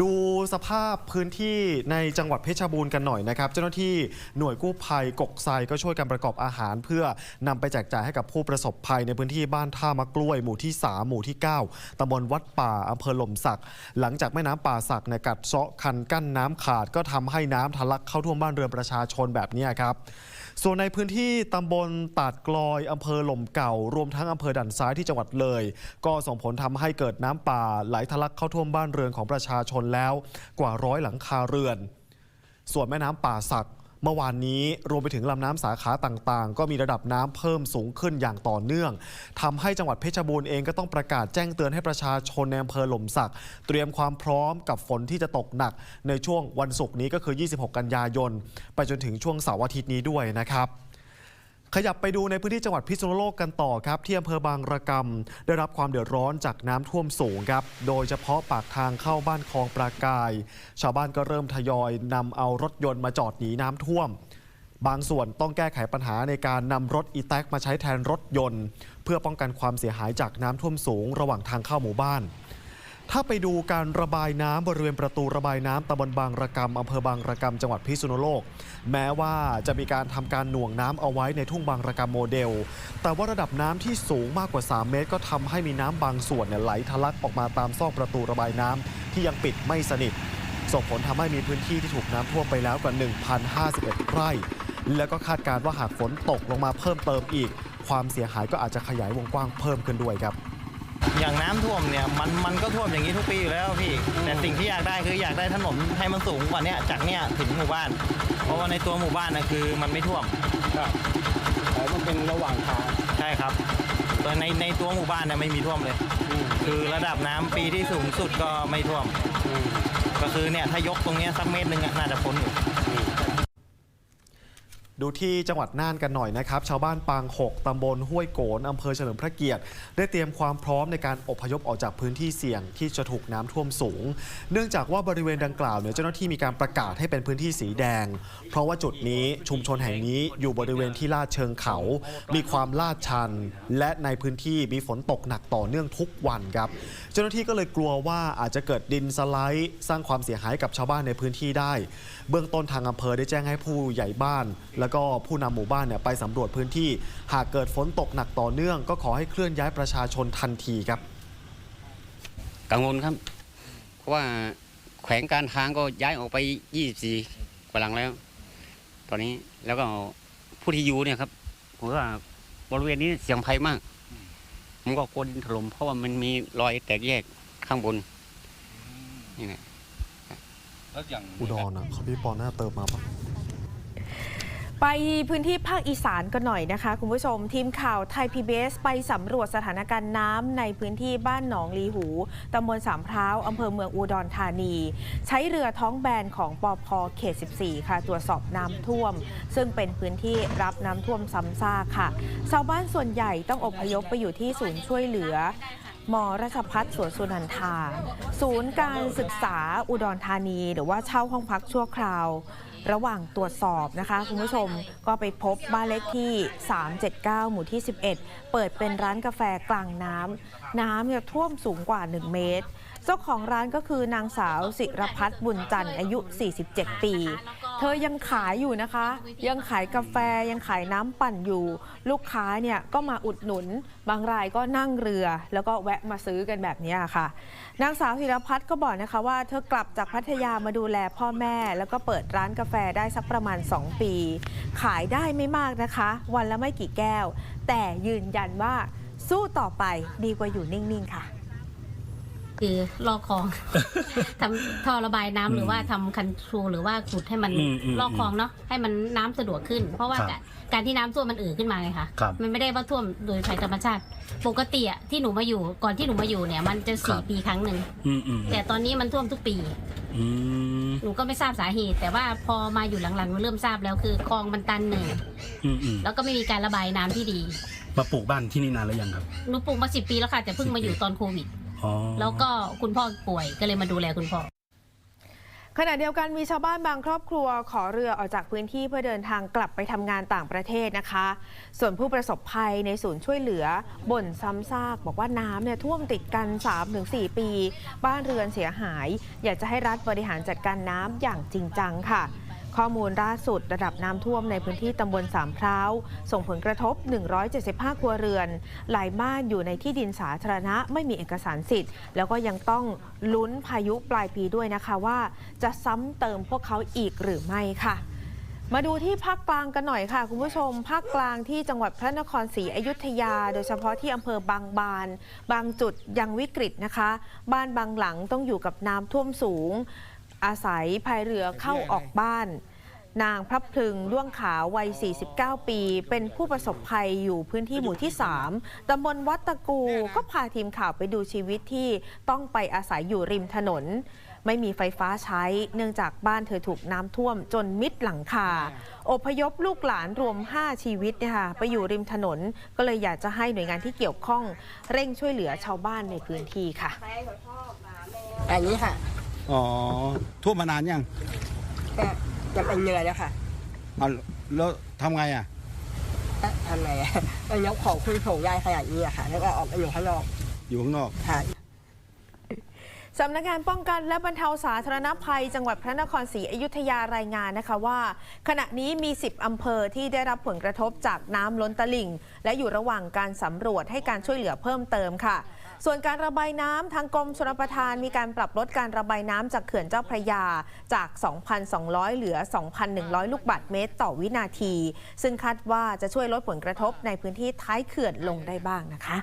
ดูสภาพพื้นที่ในจังหวัดเพชรบูรณ์กันหน่อยนะครับ เจ้าหน้าที่หน่วยกู้ภัยกกไซก็ช่วยกันประกอบอาหาร เพื่อนำไปแจกจ่ายให้กับผู้ประสบภัยในพื้นที่บ้านท่ามะกล้วยหมู่ที่ 3 หมู่ที่ 9ตำบลวัดป่าอำเภอหล่มสัก หลังจากแม่น้ำป่าสักเนี่ยกัดเซาะคันกั้นน้ำขาดก็ทำให้น้ำทะลักเข้าท่วมบ้านเรือนประชาชนแบบนี้ครับ ส่วนในพื้นที่ตำบลตาดกลอยอำเภอหล่มเก่า รวมทั้งอำเภอด่านซ้ายที่จังหวัดเลย ก็ส่งผลทำให้เกิดน้ำป่าไหลทะลักเข้าท่วมบ้านเรือนของประชาชนแล้วกว่าร้อยหลังคาเรือน ส่วนแม่น้ำป่าสัก เมื่อวานนี้รวมไปถึงลำน้ำสาขาต่างๆ ก็มีระดับน้ำเพิ่มสูงขึ้นอย่างต่อเนื่องทำให้จังหวัดเพชรบูรณ์เองก็ต้องประกาศแจ้งเตือนให้ประชาชนในอำเภอหล่มสัก เตรียมความพร้อมกับฝนที่จะตกหนัก ในช่วงวันศุกร์นี้ก็คือ 26 กันยายน ไปจนถึงช่วงเสาร์อาทิตย์นี้ด้วยนะครับ ขยับไปดูในพื้นที่จังหวัดพิษณุโลกกันต่อครับ ที่อำเภอบางระกำได้รับความเดือดร้อนจากน้ำท่วมสูงครับ โดยเฉพาะปากทางเข้าบ้านคลองปรากาย ชาวบ้านก็เริ่มทยอยนำเอารถยนต์มาจอดหนีน้ำท่วม บางส่วนต้องแก้ไขปัญหาในการนำรถอีแท็กมาใช้แทนรถยนต์ เพื่อป้องกันความเสียหายจากน้ำท่วมสูง ระหว่างทางเข้าหมู่บ้าน ถ้าไปดูการระบายน้ำบริเวณประตูระบายน้ำตำบลบางระกำอำเภอบางระกำจังหวัดพิษณุโลก แม้ว่าจะมีการทำการหน่วงน้ำเอาไว้ในทุ่งบางระกำโมเดล แต่ว่าระดับน้ำที่สูงมากกว่า 3 เมตร ก็ทำให้มีน้ำบางส่วนเนี่ยไหลทะลักออกมาตามซอกประตูระบายน้ำที่ยังปิดไม่สนิท ส่งผลทำให้มีพื้นที่ที่ถูกน้ำท่วมไปแล้วกว่า 1,051 ไร่ แล้วก็คาดการณ์ว่าหากฝนตกลงมาเพิ่มเติมอีก ความเสียหายก็อาจจะขยายวงกว้างเพิ่มขึ้นด้วยครับ อย่างน้ำท่วมเนี่ยมันมันก็ท่วมอย่างนี้ทุกปีอยู่แล้วพี่ แต่สิ่งที่อยากได้คืออยากได้ถนนให้มันสูงกว่าเนี้ยจากเนี้ยถึงหมู่บ้าน เพราะว่าในตัวหมู่บ้านนะคือมันไม่ท่วมครับแต่มันเป็นระหว่างทางใช่ครับตัวในในตัวหมู่บ้านเนี่ยไม่มีท่วมเลยอืมคือระดับน้ำปีที่สูงสุดก็ไม่ท่วมอืมก็คือเนี่ยถ้ายกตรงเนี้ยสักเมตรหนึงอะน่าจะพ้นอยู่ ดูที่จังหวัดน่านกันหน่อยนะครับ ชาวบ้านปาง 6 ตำบลห้วยโกนอำเภอเฉลิมพระเกียรติ ได้เตรียมความพร้อมในการอพยพออกจากพื้นที่เสี่ยงที่จะถูกน้ำท่วมสูง เนื่องจากว่าบริเวณดังกล่าวเนี่ยเจ้าหน้าที่มีการประกาศให้เป็นพื้นที่สีแดง เพราะว่าจุดนี้ชุมชนแห่งนี้อยู่บริเวณที่ลาดเชิงเขา มีความลาดชัน และในพื้นที่มีฝนตกหนักต่อเนื่องทุกวันครับ เจ้าหน้าที่ก็เลยกลัวว่าอาจจะเกิดดินสไลด์ สร้างความเสียหายกับชาวบ้านในพื้นที่ได้ เบื้องต้นทางอำเภอได้แจ้งให้ผู้ใหญ่บ้านแล้วก็ผู้นำหมู่บ้านเนี่ยไปสำรวจพื้นที่ หากเกิดฝนตกหนักต่อเนื่อง ก็ขอให้เคลื่อนย้ายประชาชนทันทีครับ กังวลครับ เพราะว่าแขวงการทางก็ย้ายออกไป 24กว่าหลังแล้ว ตอนนี้แล้วก็ผู้ที่อยู่เนี่ยครับผมว่าบริเวณนี้เสี่ยงภัยมากผมก็กลัวดินถล่มเพราะว่ามันมีรอยแตกแยกข้างบนนี่แหละ แล้วอย่าง อุดรนะเขาพี่ปอหน้าเติมมาปะ ไปพื้นที่ภาคอีสานกันหน่อยนะคะ คุณผู้ชม ทีมข่าวไทย PBS ไปสำรวจสถานการณ์น้ำในพื้นที่บ้านหนองลีหูตำบลสามพร้าวอำเภอเมืองอุดรธานี ใช้เรือท้องแบนของปอพเขต 14 ค่ะ ตรวจสอบน้ำท่วม ซึ่งเป็นพื้นที่รับน้ำท่วมซ้ำซากค่ะชาวบ้านส่วนใหญ่ต้องอพยพไปอยู่ที่ศูนย์ช่วยเหลือมราชพัฒสวนสุนันทา ศูนย์การศึกษาอุดรธานี หรือว่าเช่าห้องพักชั่วคราว ระหว่างตรวจสอบนะคะ คุณผู้ชมก็ไปพบบ้านเลขที่ 379 หมู่ที่ 11 เปิดเป็นร้านกาแฟกลางน้ำน้ำเนี่ยท่วมสูงกว่า 1 เมตร เจ้าของร้านก็คือนางสาวสิรพัฒน์บุญจันทร์อายุ 47 ปี เธอยังขายอยู่นะคะ ยังขายกาแฟยังขายน้ำปั่นอยู่ ลูกค้าเนี่ยก็มาอุดหนุน บางรายก็นั่งเรือ แล้วก็แวะมาซื้อกันแบบนี้ค่ะ นางสาวศิรพัฒน์ก็บอกนะคะว่าเธอกลับจากพัทยามาดูแลพ่อแม่ แล้วก็เปิดร้านกาแฟได้สักประมาณ 2 ปี ขายได้ไม่มากนะคะ วันละไม่กี่แก้ว แต่ยืนยันว่าสู้ต่อไปดีกว่าอยู่นิ่งๆค่ะ คือลอกคลอง ทำท่อระบายน้ำหรือว่าทำคันทรูหรือว่าขุดให้มันอืมอืมลอกคลองเนาะให้มันน้ำสะดวกขึ้น เพราะว่าครับการการที่น้ำท่วมมันเอ่อขึ้นมาไงคะครับ มันไม่ได้ว่าท่วมโดยภัยธรรมชาติ ปกติอะที่หนูมาอยู่ก่อนที่หนูมาอยู่เนี่ย มันจะสี่ปีครั้งหนึ่งอืมอืมแต่ตอนนี้มันท่วมทุกปี อืมหนูก็ไม่ทราบสาเหตุ แต่ว่าพอมาอยู่หลังๆหนูเริ่มทราบแล้วคือคลองมันตันหนึ่งอืมอืมแล้วก็ไม่มีการระบายน้ำที่ดีมาปลูกบ้านที่นี่นานแล้วยังครับ หนูปลูกมาสิบปีแล้วค่ะแต่เพิ่งมาอยู่ตอนโควิดอ๋อ แล้วก็คุณพ่อป่วยก็เลยมาดูแลคุณพ่อขขณะเดียวกันมีชาวบ้านบางครอบครัวขอเรือออกจากพื้นที่เพื่อเดินทางกลับไปทำงานต่างประเทศนะคะ ส่วนผู้ประสบภัยในศูนย์ช่วยเหลือบ่นซ้ำซาก บอกว่าน้ำเนี่ยท่วมติดกัน 3-4 ปี บ้านเรือนเสียหาย อยากจะให้รัฐบริหารจัดการน้ำอย่างจริงจังค่ะ ข้อมูลล่าสุดระดับน้ำท่วมในพื้นที่ตำบลสามพร้าว ส่งผลกระทบ 175 ครัวเรือน หลายบ้านอยู่ในที่ดินสาธารณะไม่มีเอกสารสิทธิ์ แล้วก็ยังต้องลุ้นพายุปลายปีด้วยนะคะว่า จะซ้ำเติมพวกเขาอีกหรือไม่ค่ะมาดูที่ภาคกลางกันหน่อยค่ะ คุณผู้ชม ภาคกลางที่จังหวัดพระนครศรีอยุธยา โดยเฉพาะที่อำเภอบางบาน บางจุดยังวิกฤตนะคะ บ้านบางหลังต้องอยู่กับน้ำท่วมสูง อาศัยพายเรือเข้าออกบ้าน นางพระพลึงด้วงขาววัย 49 ปี เป็นผู้ประสบภัยอยู่พื้นที่หมู่ที่ 3 ตำบลวัดตะกู ก็พาทีมข่าวไปดูชีวิตที่ต้องไปอาศัยอยู่ริมถนน ไม่มีไฟฟ้าใช้ เนื่องจากบ้านเธอถูกน้ำท่วมจนมิดหลังคา อพยพลูกหลานรวม 5 ชีวิตเนี่ยค่ะไปอยู่ริมถนน ก็เลยอยากจะให้หน่วยงานที่เกี่ยวข้อง เร่งช่วยเหลือชาวบ้านในพื้นที่ค่ะอันนี้ค่ะ อ๋อท่วมมานานยังก็จะเป็นเดือนแล้วค่ะเอาแล้วทำไงอะก็ทำไงอะก็ยกของขึ้นโถงใหญ่ขนาดนี้อะค่ะ แล้วก็ออกไปอยู่ข้างนอกอยู่ข้างนอก ค่ะ สำนักงานป้องกันและบรรเทาสาธารณภัย จังหวัดพระนครศรีอยุธยารายงานนะคะว่า ขณะนี้มี 10 อำเภอที่ได้รับผลกระทบจากน้ำล้นตลิ่ง และอยู่ระหว่างการสำรวจให้การช่วยเหลือเพิ่มเติมค่ะ ส่วนการระบายน้ำทางกรมชลประทานมีการปรับลดการระบายน้ำจากเขื่อนเจ้าพระยาจาก 2,200 เหลือ 2,100 ลูกบาศก์เมตร ต่อวินาที ซึ่งคาดว่าจะช่วยลดผลกระทบในพื้นที่ท้ายเขื่อนลงได้บ้างนะคะ